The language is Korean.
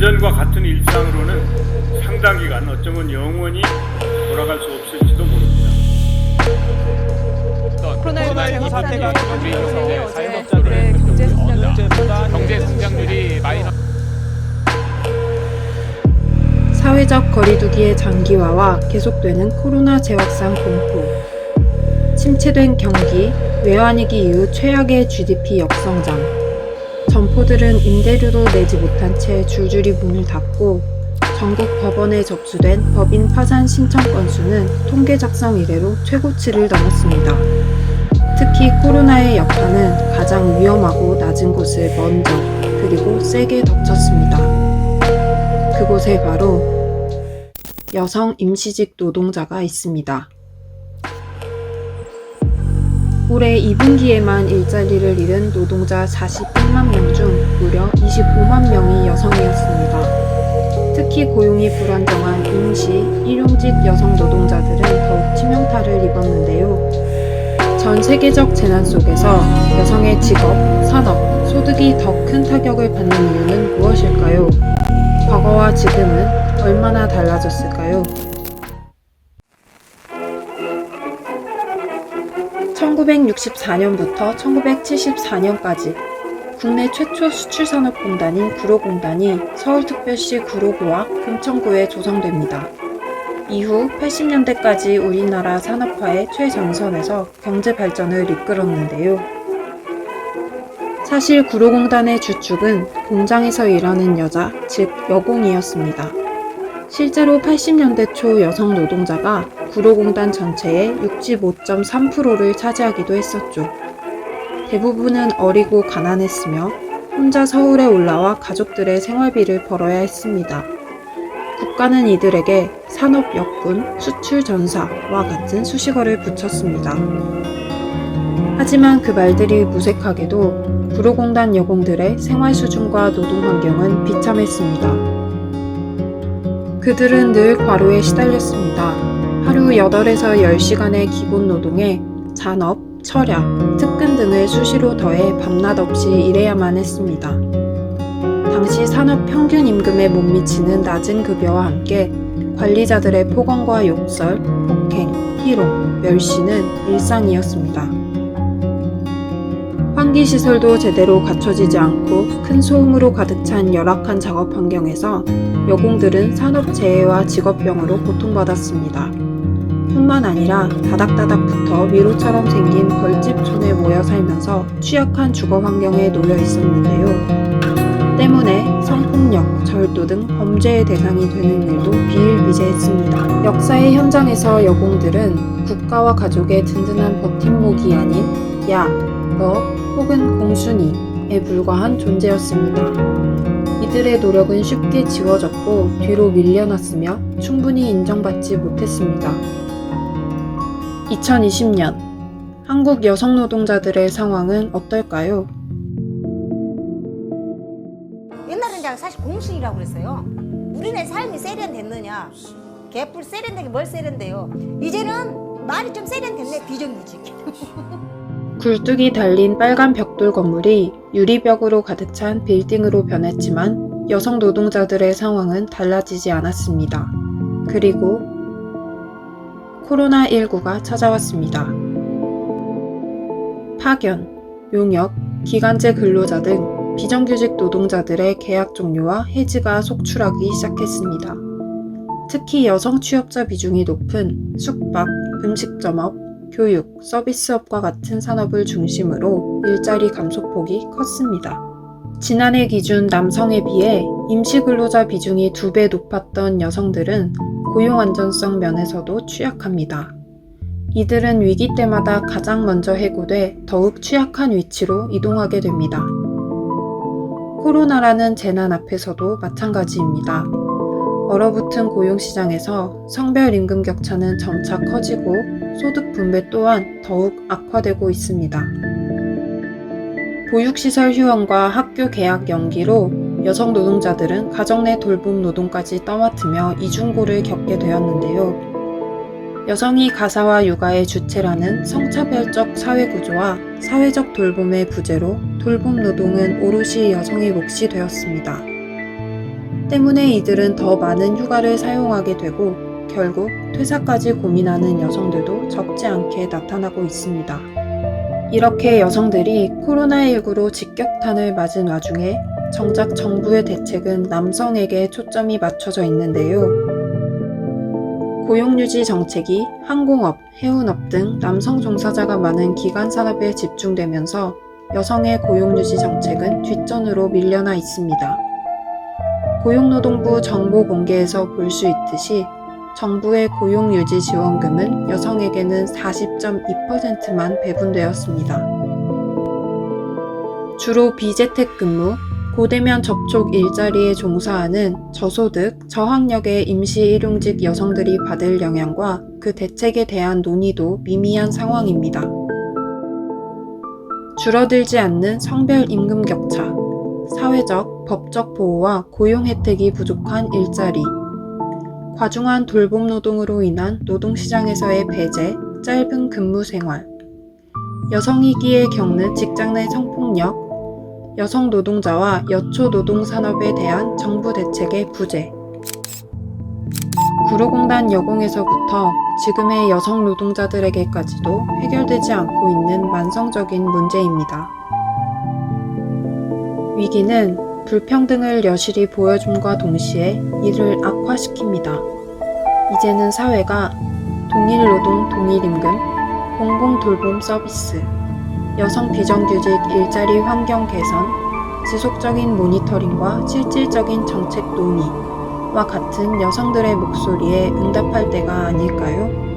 예전과 같은 일상으로는 상당 기간 어쩌면 영원히 돌아갈 수 없을지도 모릅니다. 코로나19 사태가 계속되면서 어제 자영업자들의 경제 성장률 경제 성장률이 마이너스 사회적 거리두기의 장기화와 계속되는 코로나 재확산 공포, 침체된 경기, 외환위기 이후 최악의 GDP 역성장, 점포들은 임대료도 내지 못한 채 줄줄이 문을 닫고 전국 법원에 접수된 법인 파산 신청 건수는 통계 작성 이래로 최고치를 넘었습니다. 특히 코로나의 여파는 가장 위험하고 낮은 곳을 먼저 그리고 세게 덮쳤습니다. 그곳에 바로 여성 임시직 노동자가 있습니다. 올해 2분기에만 일자리를 잃은 노동자 41만 명 중 무려 25만 명이 여성이었습니다. 특히 고용이 불안정한 임시, 일용직 여성 노동자들은 더욱 치명타를 입었는데요. 전 세계적 재난 속에서 여성의 직업, 산업, 소득이 더 큰 타격을 받는 이유는 무엇일까요? 과거와 지금은 얼마나 달라졌을까요? 1964년부터 1974년까지 국내 최초 수출산업공단인 구로공단이 서울특별시 구로구와 금천구에 조성됩니다. 이후 80년대까지 우리나라 산업화의 최전선에서 경제 발전을 이끌었는데요. 사실 구로공단의 주축은 공장에서 일하는 여자, 즉 여공이었습니다. 실제로 80년대 초 여성 노동자가 구로공단 전체의 65.3%를 차지하기도 했었죠. 대부분은 어리고 가난했으며 혼자 서울에 올라와 가족들의 생활비를 벌어야 했습니다. 국가는 이들에게 산업 역군, 수출 전사와 같은 수식어를 붙였습니다. 하지만 그 말들이 무색하게도 구로공단 여공들의 생활 수준과 노동 환경은 비참했습니다. 그들은 늘 과로에 시달렸습니다. 하루 8에서 10시간의 기본 노동에 잔업, 철야, 특근 등을 수시로 더해 밤낮 없이 일해야만 했습니다. 당시 산업 평균 임금에 못 미치는 낮은 급여와 함께 관리자들의 폭언과 욕설, 폭행, 희롱, 멸시는 일상이었습니다. 환기시설도 제대로 갖춰지지 않고 큰 소음으로 가득 찬 열악한 작업 환경에서 여공들은 산업재해와 직업병으로 고통받았습니다. 뿐만 아니라 다닥다닥 붙어 미로처럼 생긴 벌집촌에 모여 살면서 취약한 주거 환경에 놓여 있었는데요. 때문에 성폭력, 절도 등 범죄의 대상이 되는 일도 비일비재했습니다. 역사의 현장에서 여공들은 국가와 가족의 든든한 버팀목이 아닌 야, 너 혹은 공순이에 불과한 존재였습니다. 이들의 노력은 쉽게 지워졌고 뒤로 밀려났으며 충분히 인정받지 못했습니다. 2020년 한국 여성 노동자들의 상황은 어떨까요? 옛날에는 그냥 사실 공순이라고 그랬어요. 우리네 삶이 세련됐느냐? 개뿔 세련되게 뭘 세련돼요? 이제는 말이 좀 세련됐네 비정규직. 굴뚝이 달린 빨간 벽돌 건물이 유리벽으로 가득 찬 빌딩으로 변했지만 여성 노동자들의 상황은 달라지지 않았습니다. 그리고 코로나19가 찾아왔습니다. 파견, 용역, 기간제 근로자 등 비정규직 노동자들의 계약 종료와 해지가 속출하기 시작했습니다. 특히 여성 취업자 비중이 높은 숙박, 음식점업, 교육, 서비스업과 같은 산업을 중심으로 일자리 감소폭이 컸습니다. 지난해 기준 남성에 비해 임시 근로자 비중이 두 배 높았던 여성들은 고용 안전성 면에서도 취약합니다. 이들은 위기 때마다 가장 먼저 해고돼 더욱 취약한 위치로 이동하게 됩니다. 코로나라는 재난 앞에서도 마찬가지입니다. 얼어붙은 고용시장에서 성별 임금 격차는 점차 커지고 소득 분배 또한 더욱 악화되고 있습니다. 보육시설 휴원과 학교 개학 연기로 여성 노동자들은 가정 내 돌봄 노동까지 떠맡으며 이중고를 겪게 되었는데요. 여성이 가사와 육아의 주체라는 성차별적 사회구조와 사회적 돌봄의 부재로 돌봄 노동은 오롯이 여성의 몫이 되었습니다. 때문에 이들은 더 많은 휴가를 사용하게 되고 결국 퇴사까지 고민하는 여성들도 적지 않게 나타나고 있습니다. 이렇게 여성들이 코로나19로 직격탄을 맞은 와중에 정작 정부의 대책은 남성에게 초점이 맞춰져 있는데요. 고용유지 정책이 항공업, 해운업 등 남성 종사자가 많은 기관 산업에 집중되면서 여성의 고용유지 정책은 뒷전으로 밀려나 있습니다. 고용노동부 정보 공개에서 볼 수 있듯이 정부의 고용유지 지원금은 여성에게는 40.2%만 배분되었습니다. 주로 비재택 근무, 고대면 접촉 일자리에 종사하는 저소득, 저학력의 임시 일용직 여성들이 받을 영향과 그 대책에 대한 논의도 미미한 상황입니다. 줄어들지 않는 성별 임금 격차, 사회적, 법적 보호와 고용 혜택이 부족한 일자리, 과중한 돌봄 노동으로 인한 노동시장에서의 배제, 짧은 근무 생활, 여성이기에 겪는 직장 내 성폭력, 여성 노동자와 여초 노동 산업에 대한 정부 대책의 부재, 구로공단 여공에서부터 지금의 여성 노동자들에게까지도 해결되지 않고 있는 만성적인 문제입니다. 위기는 불평등을 여실히 보여줌과 동시에 이를 악화시킵니다. 이제는 사회가 동일 노동 동일 임금, 공공 돌봄 서비스, 여성 비정규직 일자리 환경 개선, 지속적인 모니터링과 실질적인 정책 논의와 같은 여성들의 목소리에 응답할 때가 아닐까요?